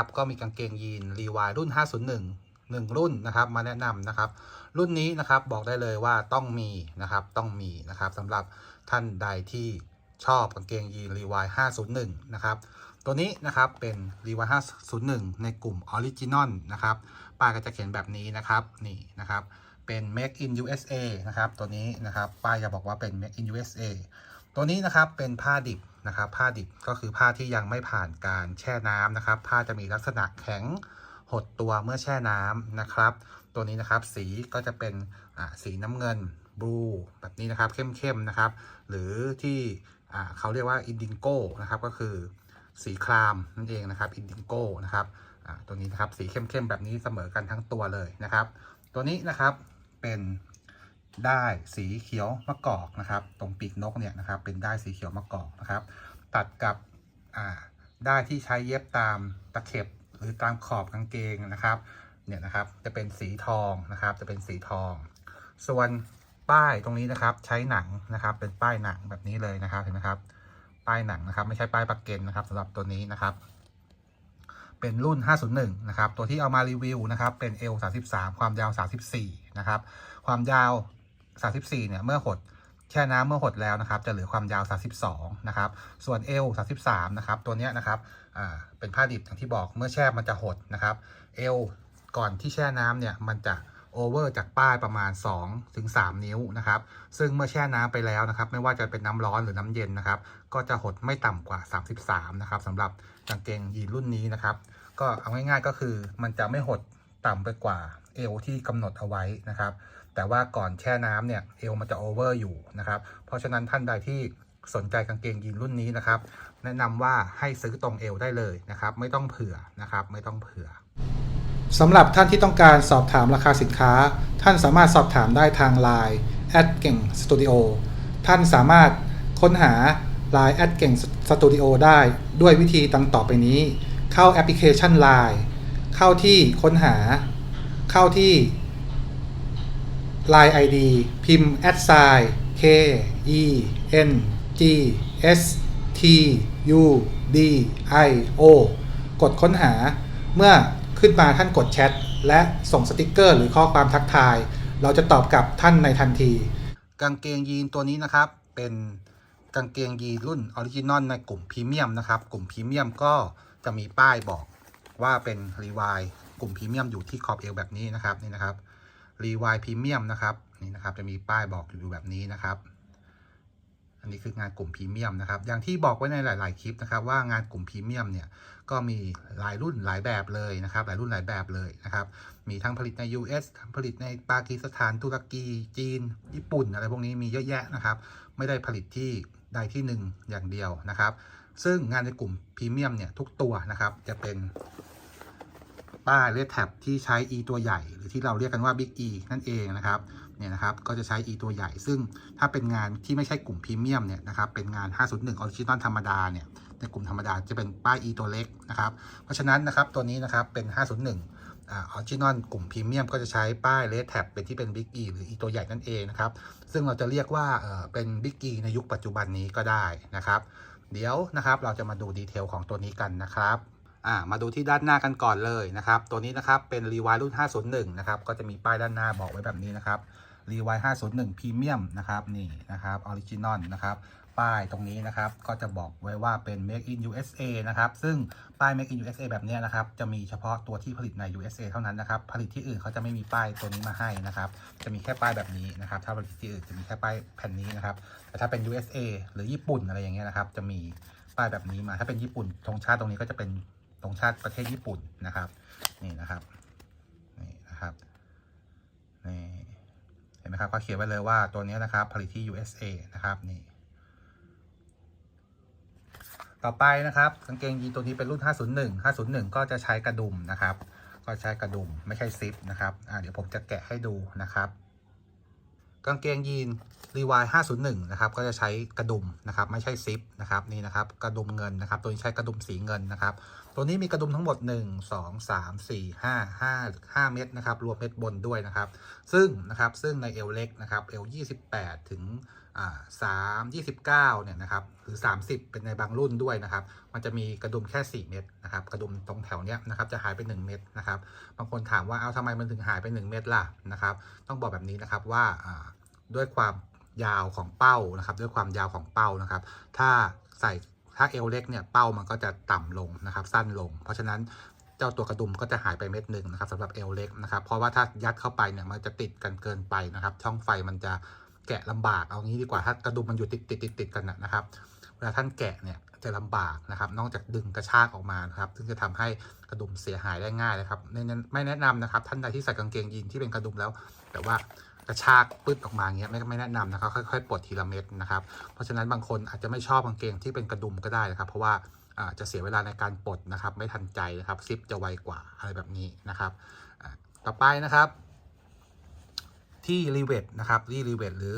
ับวันนี้นะครับ ก็มีกางเกงยีนรีวายรุ่น 501 1 รุ่นนะครับ มาแนะนำนะครับ รุ่นนี้นะครับบอกได้เลยว่าต้องมีนะครับต้องมีนะครับสำหรับท่านใดที่ชอบกางเกงยีนรีวาย501 นะครับ ตัวนี้นะครับเป็นรีวาย501 ในกลุ่มออริจินอลนะครับป้ายก็จะเขียนแบบนี้นะครับนี่นะครับเป็น Make in USA นะครับตัวนี้นะครับป้ายจะบอกว่าเป็น Make in USA ตัวนี้นะครับเป็นผ้าดิบ นะครับ ผ้าดิบก็คือผ้าที่ยังไม่ผ่านการแช่น้ำนะครับ ผ้าจะมีลักษณะแข็งหดตัวเมื่อแช่น้ำนะครับ ตัวนี้นะครับสีก็จะเป็นสีน้ำเงินบลูแบบนี้นะครับเข้มๆนะครับ หรือที่เขาเรียกว่าอินดิงโก้นะครับก็คือสีครามนั่นเองนะครับอินดิงโก้นะครับตัวนี้นะครับสีเข้มๆแบบนี้เสมอกันทั้งตัวเลยนะครับ ตัวนี้นะครับเป็น ได้ายสีเขียวมะกอกนะครับ ตรงปีกนกเนี่ยนะครับ เป็นได้ายสีเขียวมะกอกนะครับ ตัดกับได้ายที่ใช้เย็บตามตะเข็บหรือตามขอบกางเกงนะครับเนี่ยนะครับจะเป็นสีทองนะครับ จะเป็นสีทอง ส่วนป้ายตรงนี้นะครับ ใช้หนังนะครับ เป็นป้ายหนังแบบนี้เลยนะครับเห็นไหมครับ ป้ายหนังนะครับ ไม่ใช่ป้ายปักเกนนะครับสำหรับตัวนี้นะครับ เป็นรุ่น 501 นะครับ ตัวที่เอามารีวิวนะครับ เป็น L 33 ความยาว 34 นะครับ ความยาว 34เนี่ยเมื่อหดแช่น้ำเมื่อหดแล้วนะครับ จะเหลือความยาว 32 นะครับ ส่วน L 33 นะครับ ตัวเนี้ยนะครับเป็นผ้าดิบอย่างที่บอกเมื่อแช่มันจะหดนะครับ L ก่อนที่แช่น้ำเนี่ยมันจะโอเวอร์จากป้ายประมาณ2ถึง3นิ้วนะครับ ซึ่งเมื่อแช่น้ำไปแล้วนะครับ ไม่ว่าจะเป็นน้ำร้อนหรือน้ำเย็นนะครับ ก็จะหดไม่ต่ำกว่า 33 นะครับสำหรับกางเกงยีนรุ่นนี้นะครับ ก็เอาง่ายๆก็คือมันจะไม่หดต่ำไปกว่าเอวที่กำหนดเอาไว้นะครับ แต่ว่าก่อนแช่น้ำเนี่ยเอวมันจะโอเวอร์อยู่นะครับ เพราะฉะนั้นท่านใดที่สนใจกางเกงยีนรุ่นนี้นะครับ แนะนำว่าให้ซื้อตรงเอวได้เลยนะครับ ไม่ต้องเผื่อนะครับ ไม่ต้องเผื่อสำหรับท่านที่ต้องการสอบถามราคาสินค้า ท่านสามารถสอบถามได้ทาง Line แอดเก่งสตูดิโอท่านสามารถค้นหา Line แอดเก่งสตูดิโอได้ด้วยวิธีดังต่อไปนี้ เข้าแอปพลิเคชัน Line เข้าที่ค้นหา เข้าที่ Line ID พิมพ์ a d s i g n K E N G S T U D I O กดค้นหา เมื่อขึ้นมาท่านกดแชท และส่งสติกเกอร์หรือข้อความทักทาย เราจะตอบกลับท่านในทันที กางเกงยีนตัวนี้นะครับ เป็นกางเกงยีนรุ่นออริจินอลในกลุ่มพรีเมียมนะครับ กลุ่มพรีเมียมก็จะมีป้ายบอกว่าเป็นรีวายกลุ่มพรีเมียมอยู่ที่ขอบเอวแบบนี้นะครับนี่นะครับ รีวายพรีเมียมนะครับนี่นะครับจะมีป้ายบอกอยู่แบบนี้นะครับ อันนี้คืองานกลุ่มพรีเมียมนะครับ อย่างที่บอกไว้ในหลาย ๆ คลิปนะครับ ว่างานกลุ่มพรีเมียมเนี่ยก็มีหลายรุ่นหลายแบบเลยนะครับ หลายรุ่นหลายแบบเลยนะครับ มีทั้งผลิตใน US ทั้งผลิตในปากีสถานตุรกีจีน ญี่ปุ่นอะไรพวกนี้มีเยอะแยะนะครับ ไม่ได้ผลิตที่ใดที่หนึ่งอย่างเดียวนะครับ ซึ่งงานในกลุ่มพรีเมียมเนี่ยทุกตัวนะครับจะเป็น ป้ายเลขแท็บที่ใช้ E ตัวใหญ่ หรือที่เราเรียกกันว่า Big E นั่นเองนะครับเนี่ยนะครับก็จะใช้ E ตัวใหญ่ ซึ่งถ้าเป็นงานที่ไม่ใช่กลุ่มพรีเมียมเนี่ยนะครับเป็นงาน 501ออริจินอลธรรมดาเนี่ยในกลุ่มธรรมดาจะเป็นป้าย E ตัวเล็กนะครับเพราะฉะนั้นนะครับตัวนี้นะครับเป็น 501ออริจินอลกลุ่มพรีเมียมก็จะใช้ป้ายเลสแท็บเป็นที่เป็น Big E หรือ E ตัวใหญ่นั่นเองนะครับ ซึ่งเราจะเรียกว่าเอ่อเป็น Big E ในยุคปัจจุบันนี้ก็ได้นะครับ เดี๋ยวนะครับเราจะมาดูดีเทลของตัวนี้กันนะครับ อ่ามาดูที่ด้านหน้ากันก่อนเลยนะครับ ตัวนี้นะครับเป็นรีวายรุ่น 501 นะครับ ก็จะมีป้ายด้านหน้าบอกไว้แบบนี้นะครับรีวาย501พรีเมียมนะครับนี่นะครับออริจินอลนะครับป้ายตรงนี้นะครับก็จะบอกไว้ว่าเป็น Make in USA นะครับซึ่งป้าย Make in USA แบบนี้นะครับจะมีเฉพาะตัวที่ผลิตใน USA เท่านั้นนะครับผลิตที่อื่นเขาจะไม่มีป้ายตัวนี้มาให้นะครับจะมีแค่ป้ายแบบนี้นะครับถ้าผลิตที่อื่นจะมีแค่ป้ายแผ่นนี้นะครับแต่ถ้าเป็น USA หรือญี่ปุ่นอะไรอย่างเงี้ยนะครับจะมีป้ายแบบนี้มาถ้าเป็นญี่ปุ่นธงชาติตรงนี้ก็จะเป็น ธงชาติประเทศญี่ปุ่นนะครับ นี่นะครับนี่นะครับนี่เห็นไหมครับเขาเขียนไว้เลยว่าตัวนี้นะครับ ผลิตที่ USA นะครับนี่ต่อไปนะครับกางเกงยีนตัวนี้เป็นรุ่น 501 501 ก็จะใช้กระดุมนะครับ ก็ใช้กระดุมไม่ใช่ซิปนะครับอ่าเดี๋ยวผมจะแกะให้ดูนะครับ กางเกงยีนรีวาย501 นะครับ ก็จะใช้กระดุมนะครับ ไม่ใช่ซิปนะครับนี่นะครับ กระดุมเงินนะครับ ตัวนี้ใช้กระดุมสีเงินนะครับตัวนี้มีกระดุมทั้งหมด 1 2 3 4 5 5 5 เม็ดนะครับ รวมเม็ดบนด้วยนะครับ ซึ่งนะครับซึ่งในเอวเล็กนะครับเอว28 ถึงสามยี่สิบเก้าเนี่ยนะครับหรือ 30 เป็นในบางรุ่นด้วยนะครับ มันจะมีกระดุมแค่ 4 เม็ดนะครับ กระดุมตรงแถวเนี้ยนะครับจะหายไป 1 เม็ดนะครับ บางคนถามว่าเอาทำไมมันถึงหายไป 1 เม็ดล่ะนะครับ ต้องบอกแบบนี้นะครับว่าด้วยความยาวของเป้านะครับ ด้วยความยาวของเป้านะครับ ถ้าใส่ ถ้าเอวเล็กเนี่ยเป้ามันก็จะต่ำลงนะครับ สั้นลง เพราะฉะนั้นเจ้าตัวกระดุมก็จะหายไปเม็ดหนึ่งนะครับสำหรับเอวเล็กนะครับ เพราะว่าถ้ายัดเข้าไปเนี่ยมันจะติดกันเกินไปนะครับ ช่องไฟมันจะแกะลำบากเอางี้ดีกว่าถ้ากระดุมมันอยู่ติดติดติดติดกันนะครับเวลาท่านแกะเนี่ยจะลำบากนะครับ นอกจากดึงกระชากออกมานะครับ ซึ่งจะทำให้กระดุมเสียหายได้ง่ายนะครับไม่แนะนำนะครับ ท่านใดที่ใส่กางเกงยีนที่เป็นกระดุมแล้ว แต่ว่า กระชากปึ๊ดออกมาเงี้ยไม่ไม่แนะนำนะครับค่อยๆปลดทีละเม็ดนะครับเพราะฉะนั้นบางคนอาจจะไม่ชอบกางเกงที่เป็นกระดุมก็ได้นะครับ เพราะว่าอาจะเสียเวลาในการปลดนะครับ ไม่ทันใจนะครับซิปจะไวกว่าอะไรแบบนี้นะครับต่อไปนะครับ ที่รีเวทนะครับที่รีเวทหรือ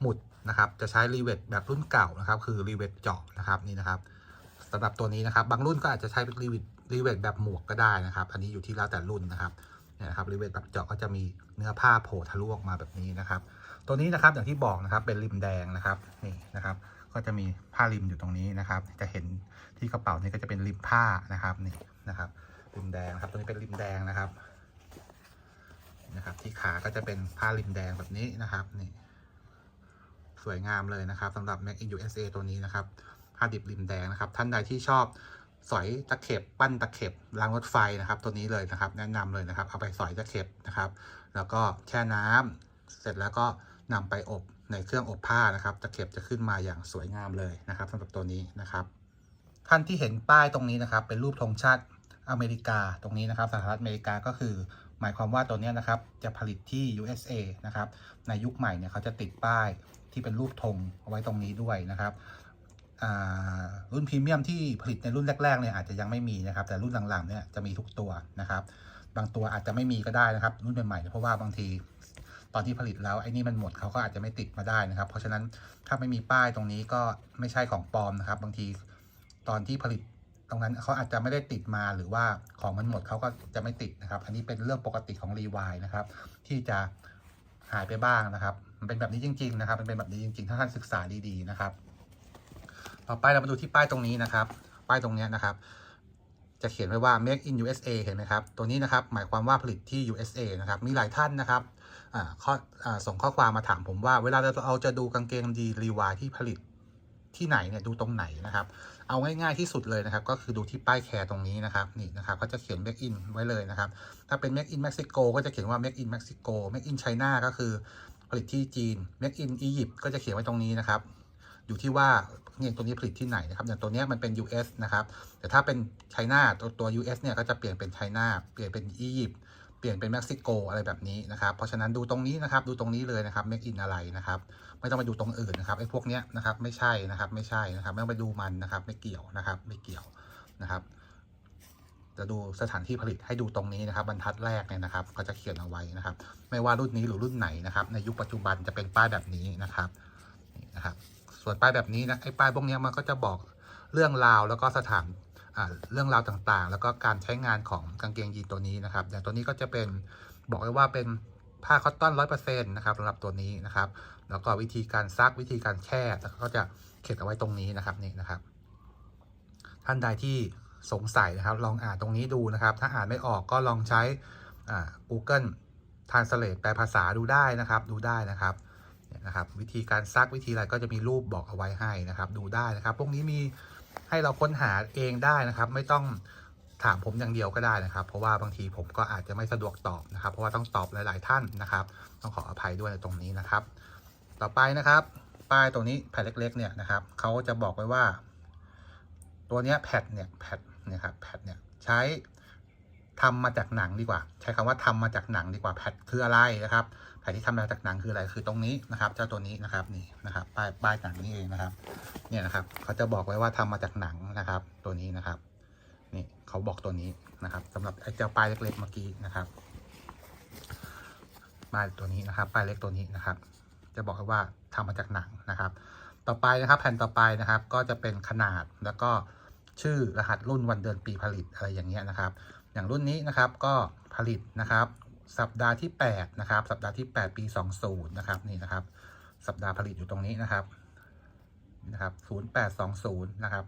หมุดนะครับจะใช้รีเวทแบบรุ่นเก่านะครับ คือรีเวทเจาะนะครับนี่นะครับสำหรับตัวนี้นะครับ บางรุ่นก็อาจจะใช้รีเวทรีเวทแบบหมวกก็ได้นะครับ อันนี้อยู่ที่แล้วแต่รุ่นนะครับ นะครับบรีเวทแบบเจาะก็จะมีเนื้อผ้าโผล่ทะลุออกมาแบบนี้นะครับ ตัวนี้นะครับอย่างที่บอกนะครับเป็นริมแดงนะครับนี่นะครับ ก็จะมีผ้าริมอยู่ตรงนี้นะครับ จะเห็นที่กระเป๋านี่ก็จะเป็นริมผ้านะครับนี่นะครับริมแดงครับตัวนี้เป็นริมแดงนะครับนะครับ ที่ขาก็จะเป็นผ้าริมแดงแบบนี้นะครับนี่สวยงามเลยนะครับสำหรับ Make in USA ตัวนี้นะครับผ้าดิบริมแดงนะครับ ท่านใดที่ชอบ สอยตะเข็บปั้นตะเข็บรางรถไฟนะครับ ตัวนี้เลยนะครับ แนะนำเลยนะครับ เอาไปสอยตะเข็บนะครับ แล้วก็แช่น้ำเสร็จแล้วก็นำไปอบในเครื่องอบผ้านะครับ ตะเข็บจะขึ้นมาอย่างสวยงามเลยนะครับสำหรับตัวนี้นะครับ ท่านที่เห็นป้ายตรงนี้นะครับ เป็นรูปธงชาติอเมริกาตรงนี้นะครับสหรัฐอเมริกาก็คือ หมายความว่าตัวนี้นะครับจะผลิตที่ USA นะครับในยุคใหม่เนี่ยเขาจะติดป้ายที่เป็นรูปธงเอาไว้ตรงนี้ด้วยนะครับ รุ่นพรีเมียมที่ผลิตในรุ่นแรกๆเนี่ยอาจจะยังไม่มีนะครับ แต่รุ่นหลังๆเนี่ยจะมีทุกตัวนะครับ บางตัวอาจจะไม่มีก็ได้นะครับ รุ่นใหม่ๆเพราะว่าบางทีตอนที่ผลิตแล้วไอ้นี่มันหมดเขาก็อาจจะไม่ติดมาได้นะครับ เพราะฉะนั้นถ้าไม่มีป้ายตรงนี้ก็ไม่ใช่ของปลอมนะครับ บางทีตอนที่ผลิตตรงนั้นเขาอาจจะไม่ได้ติดมาหรือว่าของมันหมดเขาก็จะไม่ติดนะครับ อันนี้เป็นเรื่องปกติของรีวายนะครับ ที่จะหายไปบ้างนะครับ มันเป็นแบบนี้จริง ๆ นะครับ มันเป็นแบบนี้จริง ๆ ถ้าท่านศึกษาดีๆนะครับ ต่อไปเรามาดูที่ป้ายตรงนี้นะครับ ป้ายตรงนี้นะครับ จะเขียนไว้ว่า make in USA เห็นไหมครับ ตัวนี้นะครับหมายความว่าผลิตที่ USA นะครับ มีหลายท่านนะครับข้อส่งข้อความมาถามผมว่า เวลาเราจะดูกางเกงดีรีวายที่ผลิตที่ไหนเนี่ยดูตรงไหนนะครับ เอาง่ายๆที่สุดเลยนะครับ ก็คือดูที่ป้ายแคร์ตรงนี้นะครับนี่นะครับก็จะเขียน make in ไว้เลยนะครับ ถ้าเป็น make in Mexico ก็จะเขียนว่า make in Mexico make in China ก็คือผลิตที่จีน make in Egypt ก็จะเขียนไว้ตรงนี้นะครับ อยู่ที่ว่าเนี่ยตัวนี้ผลิตที่ไหนนะครับอย่างตัวนี้มันเป็น US นะครับ แต่ถ้าเป็นไชน่าตัวตัว US เนี่ยก็จะเปลี่ยนเป็นไชน่าเปลี่ยนเป็นอียิปต์เปลี่ยนเป็นเม็กซิโกอะไรแบบนี้นะครับ เพราะฉะนั้นดูตรงนี้นะครับ ดูตรงนี้เลยนะครับ make in อะไรนะครับ ไม่ต้องไปดูตรงอื่นนะครับไอ้พวกเนี้ยนะครับ ไม่ใช่นะครับ ไม่ใช่นะครับ ไม่ต้องไปดูมันนะครับ ไม่เกี่ยวนะครับ ไม่เกี่ยวนะครับ จะดูสถานที่ผลิตให้ดูตรงนี้นะครับ บรรทัดแรกเนี่ยนะครับก็จะเขียนเอาไว้นะครับ ไม่ว่ารุ่นนี้หรือรุ่นไหนนะครับ ในยุคปัจจุบันจะเป็นป้ายแบบนี้นะครับ นี่นะครับ ส่วนป้ายแบบนี้นะไอ้ป้ายพวกนี้มันก็จะบอกเรื่องราวแล้วก็สถานเรื่องราวต่างๆ แล้วก็การใช้งานของกางเกงยีนตัวนี้นะครับอย่างตัวนี้ก็จะเป็นบอกไว้ว่าเป็นผ้าคอตตอนร้อยเปอร์เซ็นต์นะครับสำหรับตัวนี้นะครับ แล้วก็วิธีการซักวิธีการแช่แล้วก็จะเขียนเอาไว้ตรงนี้นะครับนี่นะครับ ท่านใดที่สงสัยนะครับ ลองอ่านตรงนี้ดูนะครับ ถ้าอ่านไม่ออกก็ลองใช้อ่า Google Translate แปลภาษาดูได้นะครับ ดูได้นะครับ นะครับ วิธีการซักวิธีอะไรก็จะมีรูปบอกเอาไว้ให้นะครับ ดูได้นะครับ พวกนี้มีให้เราค้นหาเองได้นะครับ ไม่ต้องถามผมอย่างเดียวก็ได้นะครับ เพราะว่าบางทีผมก็อาจจะไม่สะดวกตอบนะครับ เพราะว่าต้องตอบหลาย ๆ ท่านนะครับ ต้องขออภัยด้วยในตรงนี้นะครับ ต่อไปนะครับ ป้ายตรงนี้แผ่นเล็ก ๆ เนี่ยนะครับเขาจะบอกไว้ว่า ตัวนี้ยแพดเนี่ยแพดเนี่ยครับแพดเนี่ยใช้ทำมาจากหนังดีกว่า ใช้คำว่าทำมาจากหนังดีกว่าแพดคืออะไรนะครับ แพดที่ทำมาจากหนังคืออะไรคือตรงนี้นะครับ เจ้าตัวนี้นะครับนี่นะครับป้ายป้ายหนังนี่เองนะครับ เนี่ยนะครับ เขาจะบอกไว้ว่าทำมาจากหนังนะครับ ตัวนี้นะครับนี่เขาบอกตัวนี้นะครับสำหรับไอ้เจ้าป้ายเล็กๆเมื่อกี้นะครับป้ายตัวนี้นะครับ ป้ายเล็กตัวนี้นะครับ จะบอกว่าทำมาจากหนังนะครับ ต่อไปนะครับแผ่นต่อไปนะครับ ก็จะเป็นขนาดแล้วก็ชื่อรหัสรุ่นวันเดือนปีผลิตอะไรอย่างเงี้ยนะครับ อย่างรุ่นนี้นะครับก็ผลิตนะครับ สัปดาห์ที่8นะครับ สัปดาห์ที่ 8 ปี 20 นะครับ นี่นะครับ สัปดาห์ผลิตอยู่ตรงนี้นะครับ นะครับ 0820 นะครับ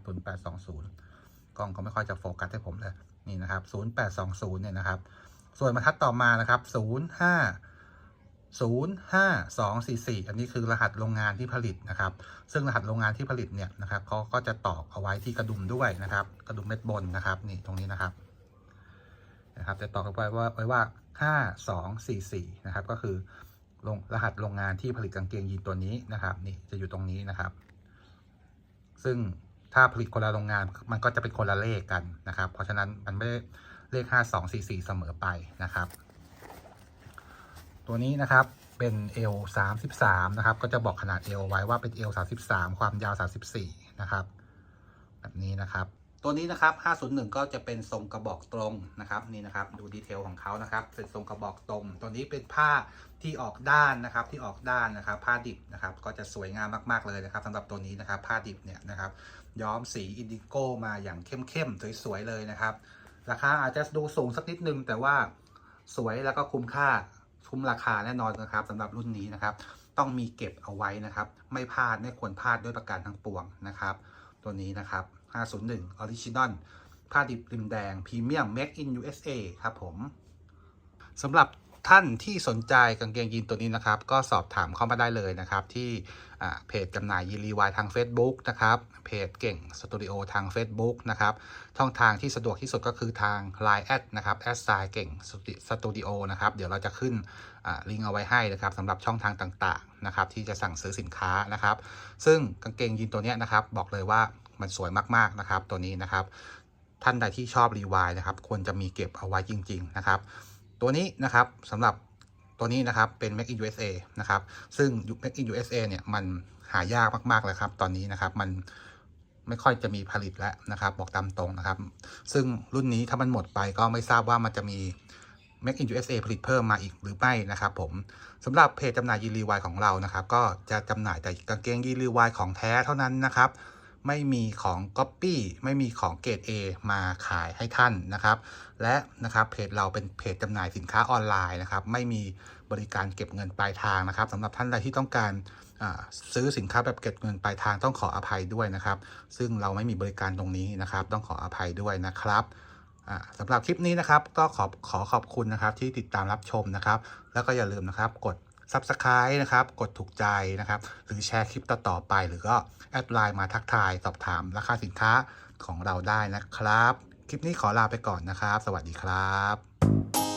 0820 กล้องก็ไม่ค่อยจะโฟกัสให้ผมเลย นี่นะครับ 0820 เนี่ยนะครับ ส่วนบรรทัดต่อมานะครับ 05 05244 อันนี้คือรหัสโรงงานที่ผลิตนะครับ ซึ่งรหัสโรงงานที่ผลิตเนี่ยนะครับเขาก็จะตอกเอาไว้ที่กระดุมด้วยนะครับ กระดุมเม็ดบนนะครับ นี่ตรงนี้นะครับ นะครับจะตอกเอไว้ว่าไว้ว่า 5244 นะครับ ก็คือลงรหัสโรงงานที่ผลิตกางเกงยีนตัวนี้นะครับ นี่จะอยู่ตรงนี้นะครับ ซึ่งถ้าผลิตคนละโรงงานมันก็จะเป็นคนละเลขกันนะครับ เพราะฉะนั้นมันไม่ได้เลข 5244 เสมอไปนะครับ ตัวนี้นะครับเป็น L 33 นะครับ ก็จะบอกขนาด L ไว้ว่าเป็น L 33 ความยาว 34 นะครับ แบบนี้นะครับ ตัวนี้นะครับ 501 ก็จะเป็นทรงกระบอกตรงนะครับนี่นะครับดูดีเทลของเขานะครับเป็นทรงกระบอกตรง ตัวนี้เป็นผ้าที่ออกด้านนะครับที่ออกด้านนะครับ ผ้าดิบนะครับก็จะสวยงามมากๆเลยนะครับสำหรับตัวนี้นะครับผ้าดิบเนี่ยนะครับย้อมสีอินดิโก้มาอย่างเข้มๆสวยๆเลยนะครับ ราคาอาจจะดูสูงสักนิดนึง แต่ว่าสวยแล้วก็คุ้มค่าคุ้มราคาแน่นอนนะครับสำหรับรุ่นนี้นะครับ ต้องมีเก็บเอาไว้นะครับ ไม่พลาดไม่ควรพลาดด้วยประการทั้งปวงนะครับ ตัวนี้นะครับ 501 Original ผ้าดิบริมแดงพรีเมียม Make in USA ครับผมสำหรับท่านที่สนใจกางเกงยีนตัวนี้นะครับ ก็สอบถามเข้ามาได้เลยนะครับ ที่เพจจำหน่ายยีรีวายทาง Facebook นะครับ เพจเก่งสตูดิโอทาง Facebook นะครับ ช่องทางที่สะดวกที่สุดก็คือทาง Line แอดนะครับแอดไซเก่งสตูดิโอนะครับ เดี๋ยวเราจะขึ้นลิงก์เอาไว้ให้นะครับสำหรับช่องทางต่างๆนะครับที่จะสั่งซื้อสินค้านะครับ ซึ่งกางเกงยีนตัวนี้นะครับ บอกเลยว่า มันสวยมากๆนะครับตัวนี้นะครับ ท่านใดที่ชอบรีวายนะครับ ควรจะมีเก็บเอาไว้จริง ๆ นะครับ ตัวนี้นะครับสำหรับตัวนี้นะครับเป็น Make in USA นะครับ ซึ่ง Make in USA เนี่ยมันหายากมากๆเลยครับ ตอนนี้นะครับมันไม่ค่อยจะมีผลิตแล้วนะครับ บอกตามตรงนะครับ ซึ่งรุ่นนี้ถ้ามันหมดไปก็ไม่ทราบว่ามันจะมี Make in USA ผลิตเพิ่มมาอีกหรือไม่นะครับผมสำหรับเพจจำหน่ายยีรีวายของเรานะครับ ก็จะจำหน่ายแต่กางเกงยีรีวายของแท้เท่านั้นนะครับ ไม่มีของก๊อปปี้ไม่มีของเกรด A มาขายให้ท่านนะครับ และนะครับเพจเราเป็นเพจจำหน่ายสินค้าออนไลน์นะครับ ไม่มีบริการเก็บเงินปลายทางนะครับสำหรับท่านใดที่ต้องการซื้อสินค้าแบบเก็บเงินปลายทางต้องขออภัยด้วยนะครับ ซึ่งเราไม่มีบริการตรงนี้นะครับ ต้องขออภัยด้วยนะครับสำหรับคลิปนี้นะครับ ก็ขอขอขอบคุณนะครับที่ติดตามรับชมนะครับ แล้วก็อย่าลืมนะครับกด Subscribe นะครับ กดถูกใจนะครับ หรือแชร์คลิปต่อๆไป หรือก็แอดไลน์มาทักทายสอบถามราคาสินค้าของเราได้นะครับ คลิปนี้ขอลาไปก่อนนะครับ สวัสดีครับ